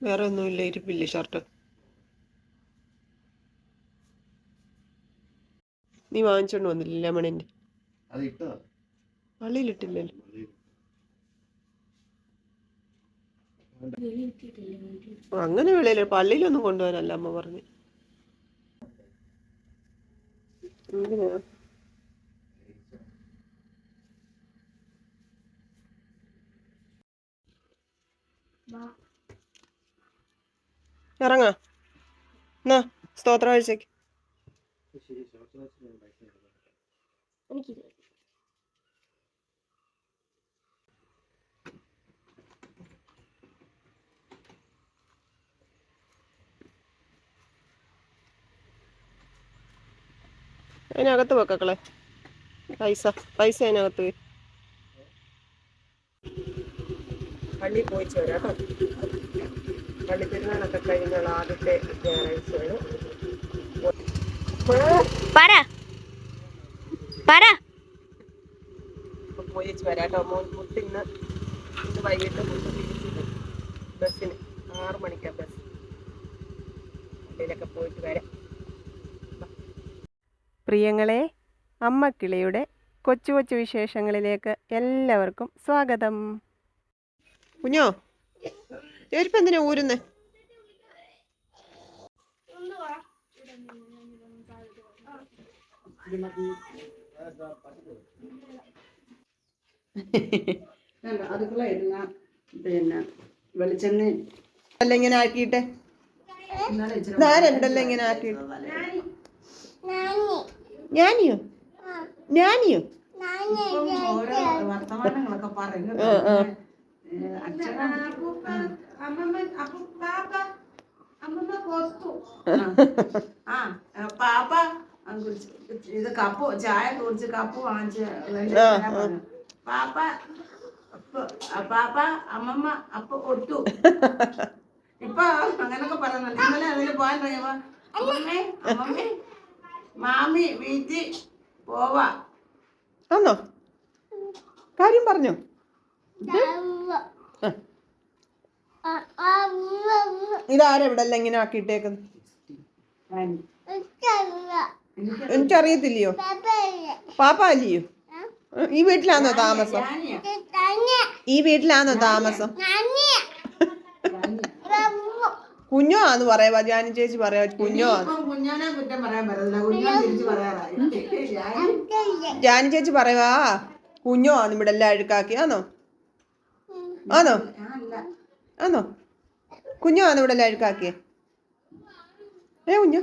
വേറെ ഒന്നുമില്ല ഇരിപ്പില്ലേ ഷർട്ട് നീ വാങ്ങിച്ചോണ്ട് വന്നില്ല ലെമണിന്റെ? ഇട്ടതാ പള്ളിയിലിട്ടില്ലല്ലോ. അങ്ങനെ വെളിയിൽ പള്ളിയിലൊന്നും കൊണ്ടുപോകാനല്ല അമ്മ പറഞ്ഞു. എന്തിനാ ഇറങ്ങാ. എന്നാ സ്തോത്ര കാഴ്ചക്ക് ശരി ഷോർട്ട് വാച്ചിന് പൈസ കൊടുക്കണം. എനിക്കിത് അതിനകത്ത് വെക്കളെ പൈസ പൈസ അതിനകത്ത്. വെക്ക്. പള്ളി പോയി ചേരാം കേട്ടോ. പള്ളി പെരുന്നാളൊക്കെ കഴിഞ്ഞുള്ള ആദ്യത്തെ ഞായറാഴ്ചയാണ്. പറ. പറ. പോയി വരാം കേട്ടോ. മോൻ മുത്ത് ഇന്ന് ഇന്ന് വൈകിട്ട് മുട്ട് തിരിച്ചിട്ട് ബസ്സിന് ആറു മണിക്കാ ബസ്. പള്ളിയിലൊക്കെ പോയിട്ട് വരാം. പ്രിയങ്ങളെ അമ്മക്കിളിയുടെ കൊച്ചു കൊച്ചു വിശേഷങ്ങളിലേക്ക് എല്ലാവർക്കും സ്വാഗതം. കുഞ്ഞോ ചെരുപ്പ് എന്തിനാ ഊരുന്നേ? അടുക്കള ഇരുന്ന പിന്നെ വെളിച്ചെണ്ണ അല്ല ഇങ്ങനെ ആക്കിയിട്ട്? ഇങ്ങനെ ഞാനിയോ? ഞാനിയോ? വർത്തമാനങ്ങളൊക്കെ പാപ്പ ഇത് കപ്പ് ചായ കുടിച്ച് കപ്പ് വാങ്ങിച്ച്. പാപ്പ പാപ്പ അമ്മമ്മ അപ്പ കൊടുത്തു ഇപ്പൊ അങ്ങനൊക്കെ പറയുന്നുണ്ട് ഇന്നലെ അതിന് പോകാൻ കഴിയുമ്പോ അമ്മമ്മേ അമ്മമ്മേ മാമി വീട്ടിൽ പോവാ ആണോ കാര്യം പറഞ്ഞോ ഇതാരാ ഇവിടെ എല്ലാം ഇങ്ങനെ ആക്കിയിട്ടേക്കുന്നത്? എനിക്കറിയത്തില്ലയോ? പാപ്പ അല്ലയോ ഈ വീട്ടിലാണോ താമസം? ഈ വീട്ടിലാണോ താമസം? കുഞ്ഞോ ആന്ന് പറയാ ജാനി ചേച്ചി പറയാ കുഞ്ഞോ ജാനി ചേച്ചി പറയുവാ കുഞ്ഞോ ആന്ന് ഇവിടെ എല്ലാം അഴുക്കാക്കി ആണോ? കുഞ്ഞു ആണോ? കുഞ്ഞോ ആന്ന് ഇവിടെ എല്ലാം അഴുക്കാക്കിയേ ഏ കുഞ്ഞു?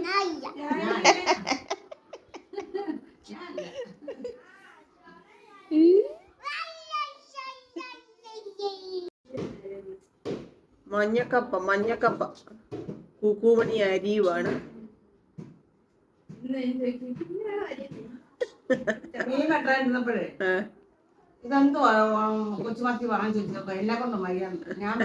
മഞ്ഞക്കപ്പ മഞ്ഞക്കപ്പ. കൂക്കൂമണി അരിയുമാണ് മീൻ ഏ, ഇതെന്തോ ഞാൻ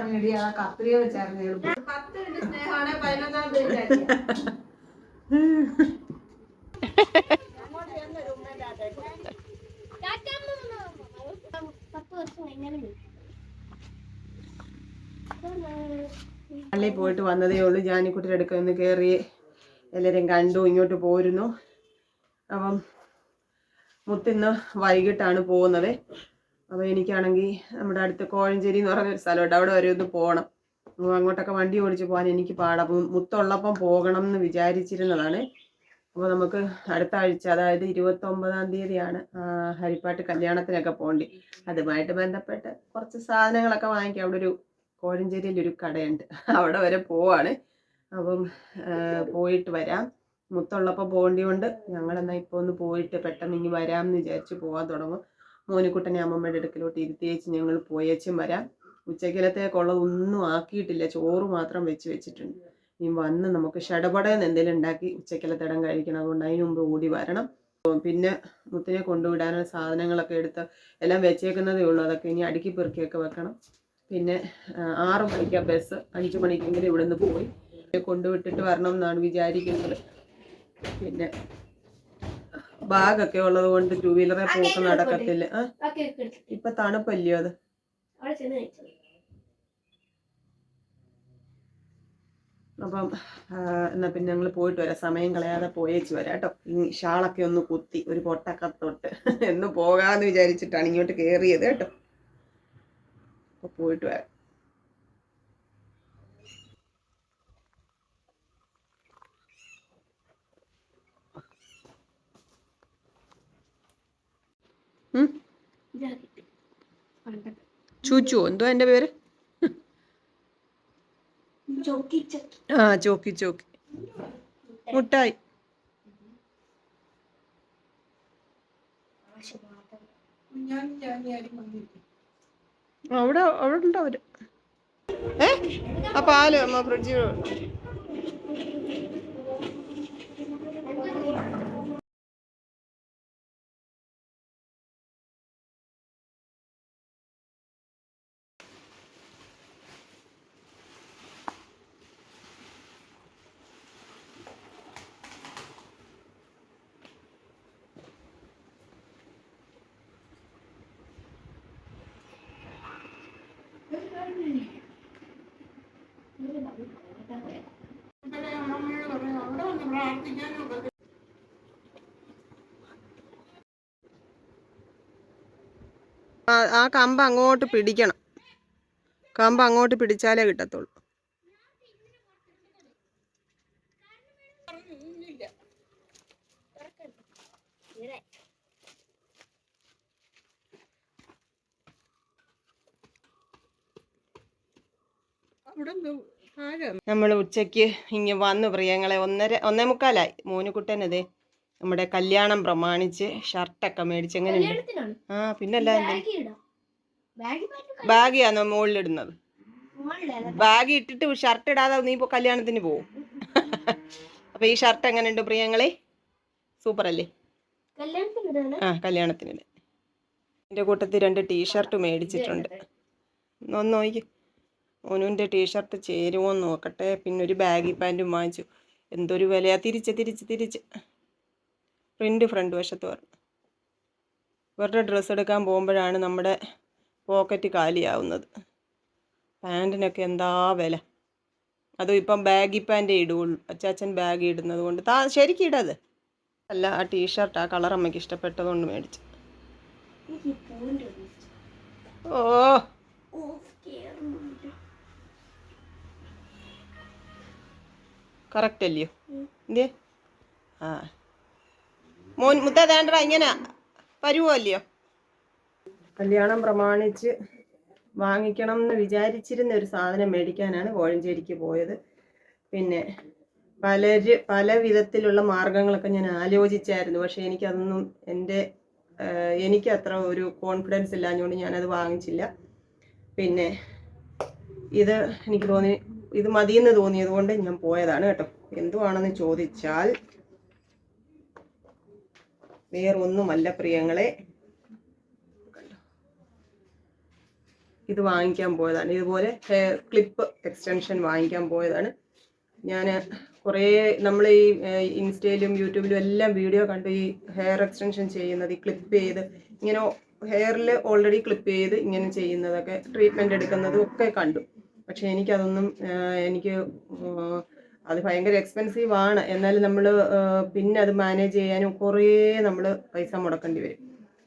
ആ പോയിട്ട് വന്നതേ ഉള്ളൂ. ജാനിക്കുട്ടിയുടെ അടുക്ക ഒന്ന് കയറി എല്ലാരേം കണ്ടു ഇങ്ങോട്ട് പോരുന്നു. അപ്പം മുത്തിന്ന് വൈകിട്ടാണ് പോകുന്നത്. അപ്പോൾ എനിക്കാണെങ്കിൽ നമ്മുടെ അടുത്ത് കോഴഞ്ചേരി എന്ന് പറഞ്ഞൊരു സ്ഥലമുണ്ട്. അവിടെ വരെ ഒന്ന് പോകണം അങ്ങോട്ടൊക്കെ വണ്ടി ഓടിച്ച് പോകാൻ എനിക്ക് പാടാം. മുത്തുള്ളപ്പം പോകണം എന്ന് വിചാരിച്ചിരുന്നതാണ്. അപ്പോൾ നമുക്ക് അടുത്ത ആഴ്ച അതായത് ഇരുപത്തൊമ്പതാം തീയതിയാണ് ഹരിപ്പാട്ട് കല്യാണത്തിനൊക്കെ പോകേണ്ടി. അതുമായിട്ട് ബന്ധപ്പെട്ട് കുറച്ച് സാധനങ്ങളൊക്കെ വാങ്ങിക്കാം. അവിടെ ഒരു കോഴഞ്ചേരിയിൽ ഒരു കടയുണ്ട്. അവിടെ വരെ പോവാണ്. അപ്പം പോയിട്ട് വരാം. മുത്തുള്ളപ്പോൾ പോകേണ്ടി കൊണ്ട് ഞങ്ങളെന്നാൽ ഇപ്പോൾ ഒന്ന് പോയിട്ട് പെട്ടെന്ന് ഇനി വരാം എന്ന് വിചാരിച്ച് പോകാൻ തുടങ്ങും. മോനിക്കുട്ടനെ അമ്മമ്മയുടെ അടുക്കലോട്ട് ഇരുത്തിയേച്ച് ഞങ്ങൾ പോയേച്ചും വരാം. ഉച്ചക്കലത്തേക്കുള്ളത് ഒന്നും ആക്കിയിട്ടില്ല. ചോറ് മാത്രം വെച്ച് വെച്ചിട്ടുണ്ട്. ഇനി വന്ന് നമുക്ക് ഷടപടയെന്ന് എന്തെങ്കിലും ഉണ്ടാക്കി ഉച്ചക്കലത്തിടം കഴിക്കണം. അതുകൊണ്ട് അതിന് മുമ്പ് ഓടി വരണം. പിന്നെ മുത്തിനെ കൊണ്ടുവിടാനുള്ള സാധനങ്ങളൊക്കെ എടുത്ത് എല്ലാം വെച്ചേക്കുന്നതേ ഉള്ളൂ. അതൊക്കെ ഇനി അടുക്കി പെറുക്കിയൊക്കെ വെക്കണം. പിന്നെ ആറ് മണിക്കാണ് ബസ് അഞ്ച് മണിക്കെങ്കിലും ഇവിടുന്ന് പോയി. കൊണ്ടുവിട്ടിട്ട് വരണം എന്നാണ് വിചാരിക്കുന്നത്. പിന്നെ ബാഗൊക്കെ ഉള്ളത് കൊണ്ട് ടൂ വീലറെ പോക്ക് നടക്കത്തില്ല. ഇപ്പൊ തണുപ്പല്ലയോ അത്? അപ്പം എന്നാ പിന്നെ ഞങ്ങൾ പോയിട്ട് വരാം. സമയം കളയാതെ പോയേച്ച് വരാം കേട്ടോ. ഈ ഷാളൊക്കെ ഒന്ന് കുത്തി ഒരു പൊട്ടൊക്കെ തൊട്ട് എന്ന് പോകാന്ന് വിചാരിച്ചിട്ടാണ് ഇങ്ങോട്ട് കയറിയത് കേട്ടോ. അപ്പൊ പോയിട്ട് വരാം. ചൂച്ചു എന്തോ എന്റെ പേര്? ആ ചോക്കി ചോക്കി മുട്ടായി. അവിടെ അവിടെ ഉണ്ടാവര് അവർ? ഏ? ആ പാൽ അമ്മ ഫ്രിഡ്ജിൽ ആ കമ്പ് അങ്ങോട്ട് പിടിക്കണം. കമ്പ് അങ്ങോട്ട് പിടിച്ചാലേ കിട്ടത്തുള്ളൂ. നമ്മൾ ഉച്ചയ്ക്ക് ഇങ്ങ് വന്നു പ്രിയങ്ങളെ ഒന്നര ഒന്നേ മുക്കാലായി. മോനുകുട്ടനതേ നമ്മുടെ കല്യാണം പ്രമാണിച്ച് ഷർട്ടൊക്കെ മേടിച്ച് എങ്ങനെയുണ്ട്? കല്യാണത്തിനാണ്. ആ പിന്നല്ല ബാഗിയാണ് മുകളിലിടുന്നത് ബാഗ് ഇട്ടിട്ട് ഷർട്ട് ഇടാതെ നീ ഇപ്പോൾ കല്യാണത്തിന് പോവും? അപ്പൊ ഈ ഷർട്ട് എങ്ങനെയുണ്ട് പ്രിയങ്ങളെ? സൂപ്പർ അല്ലേ ആ കല്യാണത്തിന് എന്റെ കൂട്ടത്തിൽ രണ്ട് ടീഷർട്ട് മേടിച്ചിട്ടുണ്ട്. ഒന്ന് നോക്കി. മോനുവിന്റെ ടീഷർട്ട് ചേരുമോ എന്ന് നോക്കട്ടെ. പിന്നെ ഒരു ബാഗി പാന്റും വാങ്ങിച്ചു. എന്തൊരു വിലയാ. തിരിച്ച് തിരിച്ച് തിരിച്ച്. പ്രിന്റ് ഫ്രണ്ട് വശത്ത് പറഞ്ഞു. ഇവരുടെ ഡ്രസ്സ് എടുക്കാൻ പോകുമ്പോഴാണ് നമ്മുടെ പോക്കറ്റ് കാലിയാവുന്നത്. പാന്റിനൊക്കെ എന്താ വില? അതും ഇപ്പം ബാഗി പാന്റേ ഇടുകയുള്ളൂ അച്ചാച്ചൻ ബാഗ് ഇടുന്നത് കൊണ്ട്. താ ശരിക്കും ഇടത് അല്ല ആ ടീഷർട്ട് ആ കളർ അമ്മയ്ക്ക് ഇഷ്ടപ്പെട്ടതുകൊണ്ട് മേടിച്ചു. ഓ. കറക്റ്റ് അല്ലയോ എന്തേ? ആ. മോൻ മുത്ത വേണ്ടടാ ഇങ്ങനെ വരുമോ അല്ലയോ കല്യാണം പ്രമാണിച്ച് വാങ്ങിക്കണം എന്ന് വിചാരിച്ചിരുന്ന ഒരു സാധനം മേടിക്കാനാണ് കോഴഞ്ചേരിക്ക് പോയത്. പിന്നെ പലര് പല വിധത്തിലുള്ള മാർഗങ്ങളൊക്കെ ഞാൻ ആലോചിച്ചായിരുന്നു. പക്ഷേ എനിക്കതൊന്നും എന്റെ എനിക്ക് അത്ര ഒരു കോൺഫിഡൻസ് ഇല്ലാഞ്ഞുകൊണ്ട് ഞാനത് വാങ്ങിച്ചില്ല. പിന്നെ ഇത് എനിക്ക് തോന്നി ഇത് മതിയെന്ന് തോന്നിയത് കൊണ്ട് ഞാൻ പോയതാണ് കേട്ടോ. എന്തുവാണെന്ന് ചോദിച്ചാൽ വേറൊന്നുമല്ല പ്രിയങ്ങളെ. ഇത് വാങ്ങിക്കാൻ പോയതാണ്. ഇതുപോലെ ഹെയർ ക്ലിപ്പ് എക്സ്റ്റൻഷൻ വാങ്ങിക്കാൻ പോയതാണ്. ഞാൻ കുറേ നമ്മൾ ഈ ഇൻസ്റ്റയിലും യൂട്യൂബിലും എല്ലാം വീഡിയോ കണ്ട് ഈ ഹെയർ എക്സ്റ്റൻഷൻ ചെയ്യുന്നത് ഈ ക്ലിപ്പ് ചെയ്ത് ഇങ്ങനെ ഹെയറിൽ ഓൾറെഡി ക്ലിപ്പ് ചെയ്ത് ഇങ്ങനെ ചെയ്യുന്നതൊക്കെ ട്രീറ്റ്മെന്റ് എടുക്കുന്നതും ഒക്കെ കണ്ടു. പക്ഷേ എനിക്കതൊന്നും എനിക്ക് അത് ഭയങ്കര എക്സ്പെൻസീവ് ആണ്. എന്നാലും നമ്മൾ പിന്നെ അത് മാനേജ് ചെയ്യാനും കുറേ നമ്മൾ പൈസ മുടക്കേണ്ടി വരും.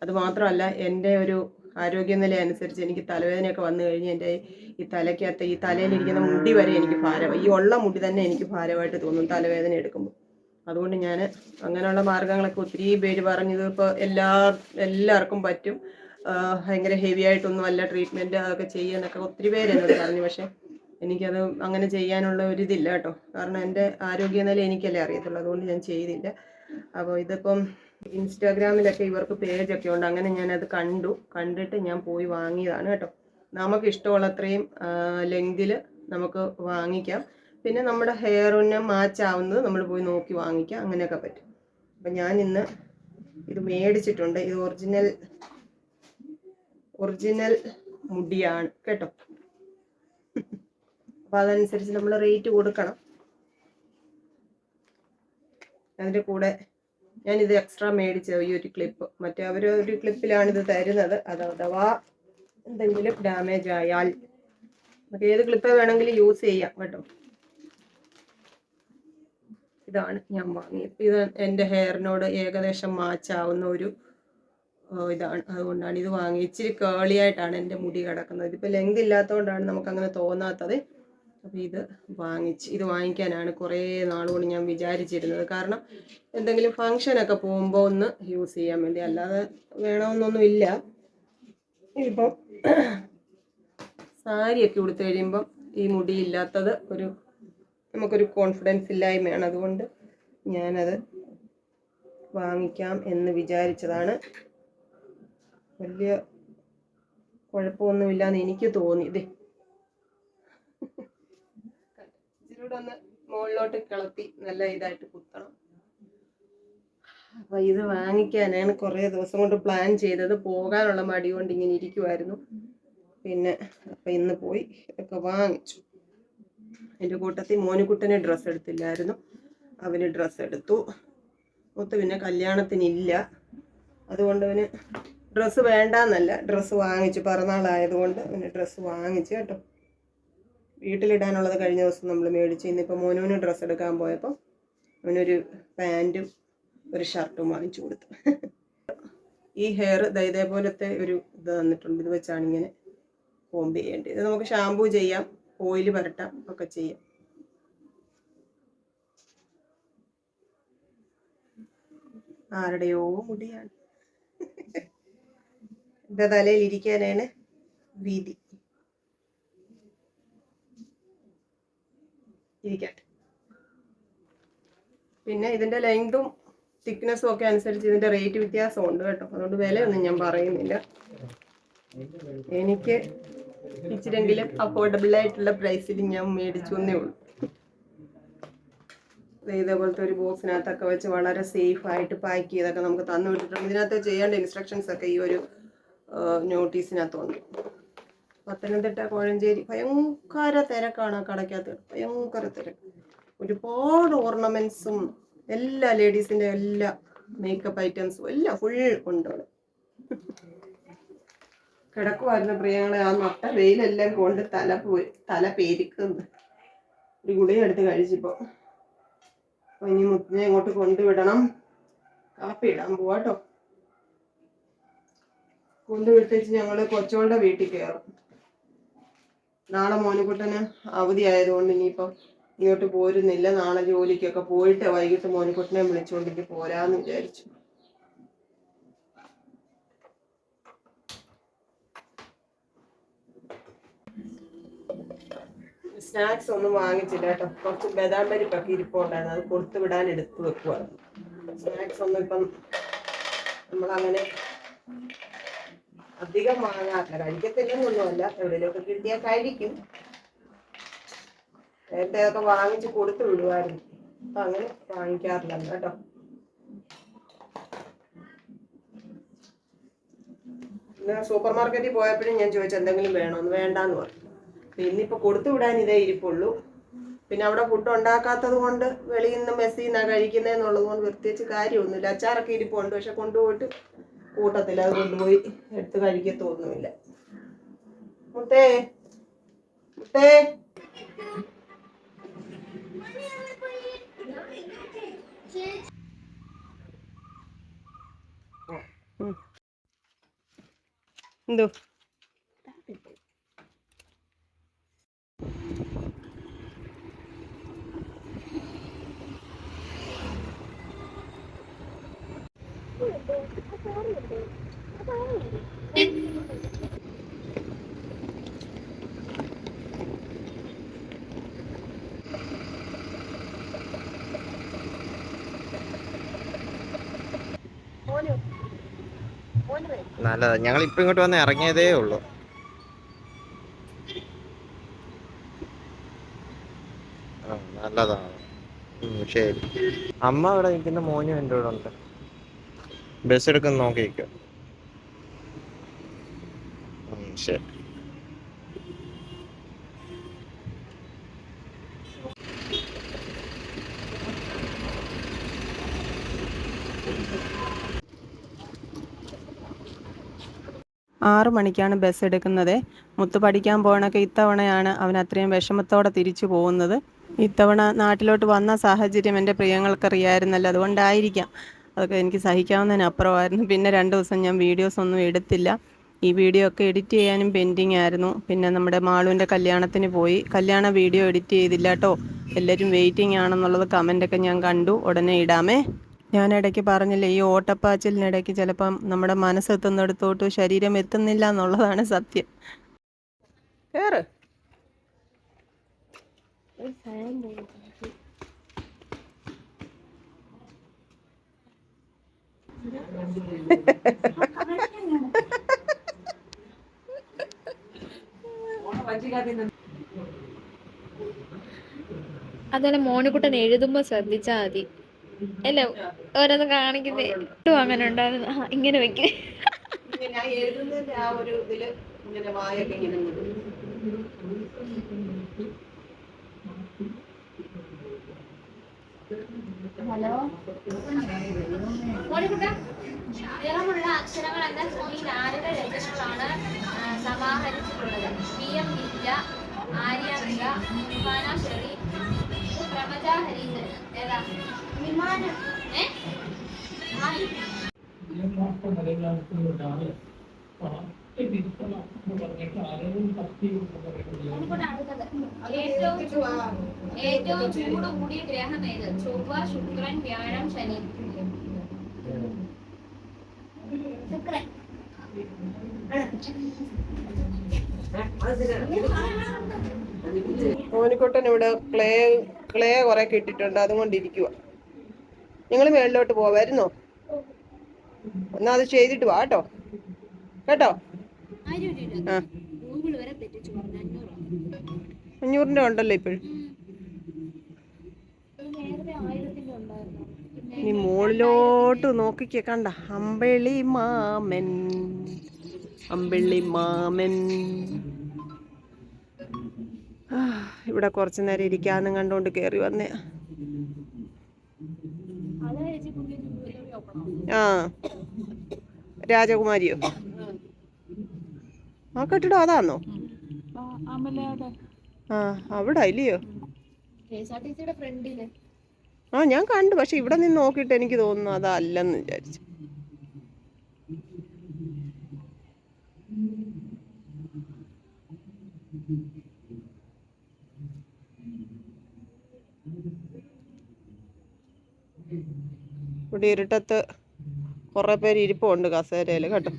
അത് മാത്രമല്ല എന്റെ ഒരു ആരോഗ്യനില അനുസരിച്ച് എനിക്ക് തലവേദനയൊക്കെ വന്നു കഴിഞ്ഞ് എന്റെ ഈ തലയ്ക്കകത്ത് ഈ തലയിലിരിക്കുന്ന മുടി വരെ എനിക്ക് ഭാരം ഈ ഉള്ള മുടി തന്നെ എനിക്ക് ഭാരമായിട്ട് തോന്നും തലവേദന എടുക്കുമ്പോൾ അതുകൊണ്ട് ഞാൻ അങ്ങനെയുള്ള മാർഗങ്ങളൊക്കെ ഒത്തിരി പേര് പറഞ്ഞത് ഇപ്പോൾ എല്ലാ എല്ലാവർക്കും പറ്റും. ഭയങ്കര ഹെവി ആയിട്ടൊന്നും അല്ല ട്രീറ്റ്മെന്റ് അതൊക്കെ ചെയ്യാനൊക്കെ ഒത്തിരി പേര് എന്നോട് പറഞ്ഞു. പക്ഷേ എനിക്കത് അങ്ങനെ ചെയ്യാനുള്ള ഒരു കേട്ടോ. കാരണം എന്റെ ആരോഗ്യനില എനിക്കല്ലേ അറിയത്തുള്ളൂ. അതുകൊണ്ട് ഞാൻ ചെയ്തില്ല. അപ്പോൾ ഇതിപ്പം ഇൻസ്റ്റാഗ്രാമിലൊക്കെ ഇവർക്ക് പേജൊക്കെ ഉണ്ട്. അങ്ങനെ ഞാനത് കണ്ടു. കണ്ടിട്ട് ഞാൻ പോയി വാങ്ങിയതാണ് കേട്ടോ. നമുക്ക് ഇഷ്ടമുള്ളത്രയും ലെങ്തിൽ നമുക്ക് വാങ്ങിക്കാം. പിന്നെ നമ്മുടെ ഹെയറിന് മാച്ച് ആവുന്നത് നമ്മൾ പോയി നോക്കി വാങ്ങിക്കാം. അങ്ങനെയൊക്കെ പറ്റും. അപ്പം ഞാൻ ഇന്ന് ഇത് മേടിച്ചിട്ടുണ്ട്. ഇത് ഒറിജിനൽ ഒറിജിനൽ മുടിയാണ് കേട്ടോ? അപ്പം അതനുസരിച്ച് നമ്മൾ റേറ്റ് കൊടുക്കണം. അതിന്റെ കൂടെ ഞാനിത് എക്സ്ട്രാ മേടിച്ച ഈ ഒരു ക്ലിപ്പ് മറ്റേ അവർ ഒരു ക്ലിപ്പിലാണ് ഇത് തരുന്നത്. അത് അഥവാ എന്തെങ്കിലും ഡാമേജ് ആയാൽ. നമുക്ക് ഏത് ക്ലിപ്പ് വേണമെങ്കിലും യൂസ് ചെയ്യാം കേട്ടോ? ഇതാണ് ഞാൻ വാങ്ങിയത്. ഇത് എന്റെ ഹെയറിനോട് ഏകദേശം മാച്ചാവുന്ന ഒരു ഇതാണ്. അതുകൊണ്ടാണ് ഇത് വാങ്ങി. ഇച്ചിരി കേളിയായിട്ടാണ് എന്റെ മുടി കിടക്കുന്നത്. ഇതിപ്പോൾ ലെങ്ത് ഇല്ലാത്തതുകൊണ്ടാണ് നമുക്കങ്ങനെ തോന്നാത്തത്. അപ്പോൾ ഇത് വാങ്ങിച്ച് ഇത് വാങ്ങിക്കാനാണ് കുറേ നാളുകൊണ്ട് ഞാൻ വിചാരിച്ചിരുന്നത്. കാരണം എന്തെങ്കിലും ഫങ്ഷനൊക്കെ പോകുമ്പോൾ ഒന്ന് യൂസ് ചെയ്യാൻ വേണ്ടി. അല്ലാതെ വേണമെന്നൊന്നുമില്ല ഇപ്പം സാരിയൊക്കെ ഉടുത്തു കഴിയുമ്പം ഈ മുടിയില്ലാത്തത് ഒരു നമുക്കൊരു കോൺഫിഡൻസ് ഇല്ലായ്മയാണ്. അതുകൊണ്ട് ഞാനത് വാങ്ങിക്കാം എന്ന് വിചാരിച്ചതാണ്. വലിയ കുഴപ്പമൊന്നുമില്ലാന്ന് എനിക്ക് തോന്നി. ഇതേ ഇതിലൂടെ ഒന്ന് മുകളിലോട്ട് കിളത്തി നല്ല ഇതായിട്ട് കുത്തണം. അപ്പൊ ഇത് വാങ്ങിക്കാനാണ് കുറേ ദിവസം കൊണ്ട് പ്ലാൻ ചെയ്തത്. പോകാനുള്ള മടി കൊണ്ട് ഇങ്ങനെ ഇരിക്കുമായിരുന്നു പിന്നെ അപ്പൊ ഇന്ന് പോയി ഇതൊക്കെ വാങ്ങിച്ചു. എന്റെ കൂട്ടത്തിൽ മോനുകുട്ടന് ഡ്രസ്സ് എടുത്തില്ലായിരുന്നു. അവന് ഡ്രസ്സ് എടുത്തു. മൊത്തം പിന്നെ കല്യാണത്തിനില്ല. അതുകൊണ്ട് അവന് ഡ്രസ്സ് വേണ്ടാന്നല്ല. ഡ്രസ്സ് വാങ്ങിച്ചു പിറന്നാളായതുകൊണ്ട് അങ്ങനെ ഡ്രസ്സ് വാങ്ങിച്ചു കേട്ടോ. വീട്ടിലിടാനുള്ളത് കഴിഞ്ഞ ദിവസം നമ്മൾ മേടിച്ചു ഇന്നിപ്പോൾ മോനുവിന് ഡ്രസ്സ് എടുക്കാൻ പോയപ്പോൾ അവനൊരു പാന്റും ഒരു ഷർട്ടും വാങ്ങിച്ചു കൊടുത്തു. ഈ ഹെയർ ഇതേപോലത്തെ ഒരു ഇത് തന്നിട്ടുണ്ട്. ഇത് വെച്ചാണ് ഇങ്ങനെ കോമ്പ് ചെയ്യേണ്ടത്. ഇത് നമുക്ക് ഷാമ്പൂ ചെയ്യാം ഓയിൽ പരട്ടാം ഒക്കെ ചെയ്യാം. ആരുടെയോ മുടിയാണ്. എന്റെ തലയിൽ ഇരിക്കാനാണ് വീതി. ഇരിക്കട്ടെ. പിന്നെ ഇതിന്റെ ലെങ്തും തിക്നെസ്സും ഒക്കെ അനുസരിച്ച് ഇതിന്റെ റേറ്റ് വ്യത്യാസം ഉണ്ട് കേട്ടോ. അതുകൊണ്ട് വിലയൊന്നും ഞാൻ പറയുന്നില്ല. എനിക്ക് ഇച്ചിരെങ്കിലും അഫോർഡബിൾ ആയിട്ടുള്ള പ്രൈസിൽ ഞാൻ മേടിച്ചു എന്നേ ഉള്ളൂ. ഇതേപോലത്തെ ഒരു ബോക്സിനകത്തൊക്കെ വെച്ച് വളരെ സേഫ് ആയിട്ട് പാക്ക് ചെയ്തൊക്കെ നമുക്ക് തന്നു വിട്ടിട്ടുണ്ട്. ഇതിനകത്ത് ചെയ്യേണ്ട ഇൻസ്ട്രക്ഷൻസ് ഒക്കെ ഈ ഒരു നോട്ടീസിനകത്തുണ്ട് പത്തനംതിട്ട കോഴഞ്ചേരി ഭയങ്കര തിരക്കാണ് കടയ്ക്കകത്ത്. ഭയങ്കര തിരക്ക്. ഒരുപാട് ഓർണമെന്റ്സും എല്ലാ ലേഡീസിന്റെ എല്ലാ മേക്കപ്പ് ഐറ്റംസും എല്ലാം ഫുൾ ഉണ്ട് അവിടെ. കിടക്കുമായിരുന്നു പ്രിയങ്ങളെ ആ നട്ട വെയിലെല്ലാം കൊണ്ട് തല പോയി തല പേരിക്കുന്നു. ഒരു ഗുളിക എടുത്ത് കഴിച്ചിപ്പോ. ഇനി മുത്തിനെ ഇങ്ങോട്ട് കൊണ്ടുവിടണം. കാപ്പി ഇടാൻ പോവാട്ടോ. കൊണ്ടുവിട്ടേച്ച് ഞങ്ങൾ കൊച്ചോളുടെ വീട്ടിൽ കയറും. നാളെ മോനുകുട്ടന് അവധി ആയതുകൊണ്ട് ഇനിയിപ്പം ഇങ്ങോട്ട് പോരുന്നില്ല. നാളെ ജോലിക്കൊക്കെ പോയിട്ട് വൈകിട്ട് മോനുകുട്ടനെ വിളിച്ചുകൊണ്ടിട്ട് പോരാന്ന് വിചാരിച്ചു. സ്നാക്സ് ഒന്നും വാങ്ങിച്ചില്ല കേട്ടോ. കുറച്ച് ബദാം പരിപ്പൊക്കെ ഇരിപ്പുണ്ടായിരുന്നു. അത് കൊടുത്തു വിടാൻ എടുത്തു വെക്കുവായിരുന്നു. സ്നാക്സ് ഒന്നും ഇപ്പം നമ്മളങ്ങനെ അധികം വാങ്ങാറില്ല കഴിക്കത്തില്ലെന്നൊന്നുമല്ല എവിടെയൊക്കെ കിട്ടിയാൽ കഴിക്കും. നേരത്തെ അതൊക്കെ വാങ്ങിച്ച് കൊടുത്തു വിടുമായിരുന്നു അപ്പൊ അങ്ങനെ വാങ്ങിക്കാറില്ല കേട്ടോ. പിന്നെ സൂപ്പർ മാർക്കറ്റിൽ പോയപ്പോഴും ഞാൻ ചോദിച്ചു എന്തെങ്കിലും വേണോന്ന് വേണ്ടാന്ന് പറഞ്ഞു. പിന്നെ ഇന്നിപ്പോ കൊടുത്തു വിടാൻ ഇതേ ഇരിപ്പുള്ളൂ. പിന്നെ അവിടെ ഫുഡ് ഉണ്ടാക്കാത്തത് കൊണ്ട് വെളിയിൽ നിന്ന് മെസ്സിൽ നിന്നാണ് കഴിക്കുന്നതെന്നുള്ളത് കൊണ്ട് പ്രത്യേകിച്ച് കാര്യമൊന്നുമില്ല. അച്ചാറൊക്കെ ഇരിപ്പുണ്ട്. പക്ഷെ കൊണ്ടുപോയിട്ട് കൂട്ടത്തില്ല അത് കൊണ്ടുപോയി എടുത്ത് കഴിക്കത്തൊന്നുമില്ല മുത്തേ മുത്തേ. എന്തോ? നല്ലതാ. ഞങ്ങൾ ഇപ്പൊ ഇങ്ങോട്ട് വന്ന് ഇറങ്ങിയതേ ഉള്ളൂ. നല്ലതാണ് ശരി. അമ്മ അവിടെ നിൽക്കുന്ന മോനും എന്റെ കൂടെ ഉണ്ട്. ബസ് എടുക്കുന്ന നോക്കിയിരിക്കും ശരി. ആറു മണിക്കാണ് ബസ് എടുക്കുന്നത്. മുത്ത് പഠിക്കാൻ പോകണൊക്കെ ഇത്തവണയാണ് അവൻ അത്രയും വിഷമത്തോടെ തിരിച്ചു പോകുന്നത്. ഇത്തവണ നാട്ടിലോട്ട് വന്ന സാഹചര്യം എന്റെ പ്രിയങ്ങൾക്കറിയായിരുന്നല്ലോ. അതുകൊണ്ടായിരിക്കാം. അതൊക്കെ എനിക്ക് സഹിക്കാവുന്നതിനപ്പുറമായിരുന്നു പിന്നെ രണ്ട് ദിവസം ഞാൻ വീഡിയോസ് ഒന്നും എടുത്തില്ല. ഈ വീഡിയോ ഒക്കെ എഡിറ്റ് ചെയ്യാനും പെൻഡിങ് ആയിരുന്നു. പിന്നെ നമ്മുടെ മാളുവിന്റെ കല്യാണത്തിന് പോയി. കല്യാണ വീഡിയോ എഡിറ്റ് ചെയ്തില്ല കേട്ടോ. എല്ലാവരും വെയിറ്റിംഗ് ആണെന്നുള്ളത് കമന്റൊക്കെ ഞാൻ കണ്ടു. ഉടനെ ഇടാമേ. ഞാൻ ഇടയ്ക്ക് പറഞ്ഞില്ലേ ഈ ഓട്ടപ്പാച്ചിലിനിടയ്ക്ക് ചിലപ്പം നമ്മുടെ മനസ്സെത്തുന്നിടത്തോട്ട് ശരീരം എത്തുന്നില്ല എന്നുള്ളതാണ് സത്യം. കയറ് അതുപോലെ മോനുകുട്ടൻ എഴുതുമ്പോ ശ്രദ്ധിച്ചാ മതി. അല്ല ഓരോന്ന് കാണിക്കുന്നേ ഇട്ടും അങ്ങനെ ഉണ്ടായിരുന്നു. ആ, ഇങ്ങനെ വെക്കും. ഞാൻ എഴുതുന്നതിന്റെ ആ ഒരു ഇതിൽ ഇങ്ങനെ വായൊക്കെ ഇങ്ങനെ മൂടും. ഹലോ? അക്ഷരങ്ങൾ എന്ന കൃതിയിൽ ആരുടെ രചനകളാണ് സമാഹരിച്ചിട്ടുള്ളത്? V M Vidya Aryamika Irfana Sheri Pramaja Harindran. ഏതാ? വിമാനം. ഏ? ഏറ്റവും ചൂട് കൂടിയ ഗ്രഹം ഏത്? ചൊവ്വ ശുക്രൻ വ്യാഴം ശനി. ശുക്രൻ. മോനിക്കുട്ടൻ ഇവിടെ ക്ലേ ക്ലേ കുറെ കിട്ടിട്ടുണ്ട് അതുകൊണ്ട് ഇരിക്കുക നിങ്ങൾ മേളിലോട്ട് പോവായിരുന്നോ എന്നാ അത് ചെയ്തിട്ട് വാ കേട്ടോ. കേട്ടോ? ആ. ഗൂഗിൾ വരെ തെറ്റിച്ചു പറഞ്ഞു അഞ്ഞൂറ് അഞ്ഞൂറിന്റെ ഉണ്ടല്ലോ ഇപ്പോഴും. ഇനി മുകളിലോട്ട് നോക്കിക്കേ കണ്ട. അമ്പിളി മാമൻ അമ്പിളി മാമൻ ഇവിടെ കുറച്ചു നേരം ഇരിക്കാന്നും കണ്ടുകൊണ്ട് കയറി വന്നേ. ആ. രാജകുമാരിയോ? ആ കെട്ടിടം അതാന്നോ? ആ അവിടെ ഇല്ലയോ? ആ ഞാൻ കണ്ടു പക്ഷെ ഇവിടെ നിന്ന് നോക്കിയിട്ട് എനിക്ക് തോന്നുന്നു അതല്ലെന്ന് വിചാരിച്ചു. ഇവിടെ ഇരുട്ടത്ത് കുറെ പേര് ഇരിപ്പുണ്ട് കസേരയിൽ കേട്ടോ.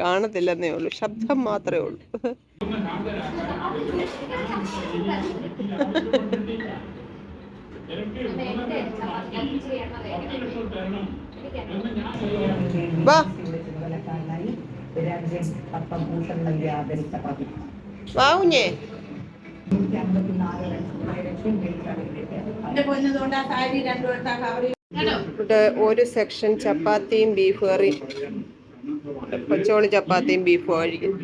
കാണത്തില്ലെന്നേ ഉള്ളൂ. ശബ്ദം മാത്രമേ ഉള്ളൂ. വാ. വാ കുഞ്ഞേ എന്റെ പൊന്നതുകൊണ്ട് ആ സാരി രണ്ടു വട്ടം കവറി ഇവിടെ ഒരു സെക്ഷൻ ചപ്പാത്തിയും ബീഫ് കറി പച്ചോളി ചപ്പാത്തിയും ബീഫ് കഴിക്കും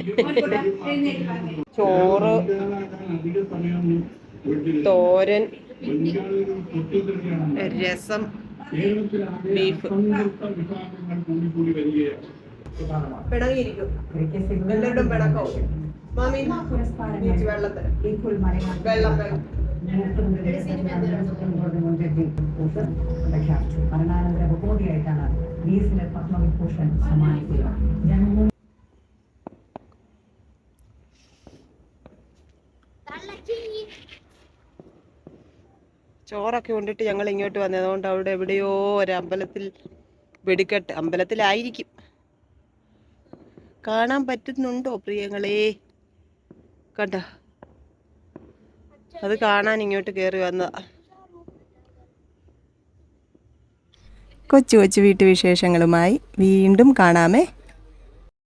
ചോറ് തോരൻ രസം ബീഫ് പിണങ്ങിയിരിക്കും എല്ലാവരും പിണക്കവും ചോറൊക്കെ കൊണ്ടിട്ട് ഞങ്ങൾ ഇങ്ങോട്ട് വന്നതുകൊണ്ട് അവിടെ എവിടെയോ ഒരു അമ്പലത്തിൽ വെടിക്കെട്ട് അമ്പലത്തിലായിരിക്കും. കാണാൻ പറ്റുന്നുണ്ടോ പ്രിയങ്ങളെ? കണ്ട? അത് കാണാൻ ഇങ്ങോട്ട് കയറി വന്നതാ. കൊച്ചു കൊച്ചു വീട്ടുവിശേഷങ്ങളുമായി വീണ്ടും കാണാമേ.